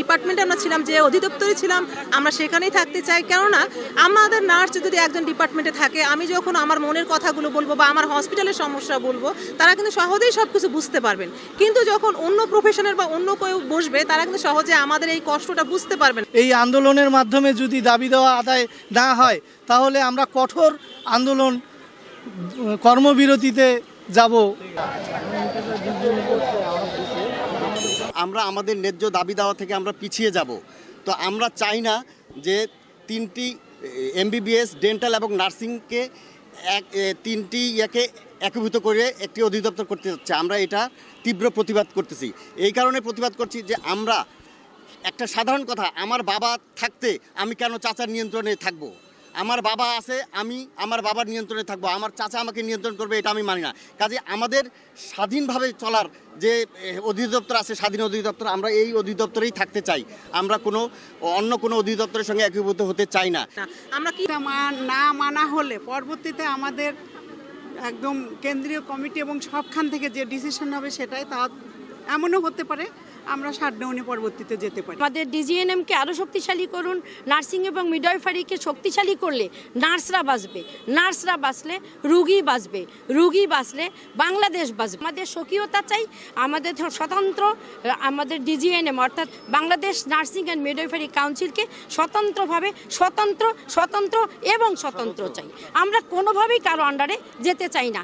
ডিপার্টমেন্টে আমরা ছিলাম, যে অধিদপ্তরে ছিলাম, আমরা সেখানেই থাকতে চাই। কেননা, আমাদের নার্স যদি একজন ডিপার্টমেন্টে থাকে, আমি যখন আমার মনের কথাগুলো বলব বা আমার হসপিটালের সমস্যা বলব, তারা কিন্তু সহজেই সব কিছু বুঝতে পারবেন। কিন্তু যখন অন্য প্রফেশনের বা অন্য কেউ বসবে, তারা কিন্তু সহজে আমাদের এই কষ্টটা বুঝতে পারবেন। এই আন্দোলনের মাধ্যমে যদি দাবি দেওয়া আদায় না হয়, তাহলে আমরা কঠোর আন্দোলন, কর্মবিরতিতে যাব। আমরা আমাদের ন্যায্য দাবি দেওয়া থেকে আমরা পিছিয়ে যাব। তো আমরা চাই না যে তিনটি এমবিবিএস, ডেন্টাল এবং নার্সিংকে এক তিনটি ইয়াকে একীভূত করে একটি অধিদপ্তর করতে যাচ্ছে। আমরা এটা তীব্র প্রতিবাদ করতেছি। এই কারণে প্রতিবাদ করছি যে আমরা, একটা সাধারণ কথা, আমার বাবা থাকতে আমি কেন চাচার নিয়ন্ত্রণে থাকব? আমার বাবা আছে, আমি, আমার বাবার নিয়ন্ত্রণে থাকব, আমার চাচা আমাকে নিয়ন্ত্রণ করবে, এটা আমি মানি না। কাজে আমাদের স্বাধীনভাবে চলার যে অধিদপ্তর আছে, স্বাধীন অধিদপ্তর, আমরা এই অধিদপ্তরেই থাকতে চাই। আমরা কোনো, অন্য কোনো অধিদপ্তরের সঙ্গে একীভূত হতে চাই না। আমরা কি না মানা হলে পরবর্তীতে আমাদের একদম কেন্দ্রীয় কমিটি এবং সবখান থেকে যে ডিসিশন হবে সেটাই তা এমনও হতে পারে? আমরা শাটডাউনে পরবর্তীতে যেতে পারি। আমাদের ডিজিএনএমকে আরও শক্তিশালী করুন, নার্সিং এবং মিডওয়াইফারিকে শক্তিশালী করলে নার্সরা বাঁচবে। নার্সরা বাঁচলে রুগী বাঁচবে। রুগী বাঁচলে বাংলাদেশ বাঁচবে। আমাদের স্বকীয়তা চাই, আমাদের স্বতন্ত্র আমাদের ডিজিএনএম অর্থাৎ বাংলাদেশ নার্সিং অ্যান্ড মিডওয়াইফারি কাউন্সিলকে স্বতন্ত্রভাবে স্বতন্ত্র স্বতন্ত্র এবং স্বতন্ত্র চাই। আমরা কোনোভাবেই কারও আন্ডারে যেতে চাই না।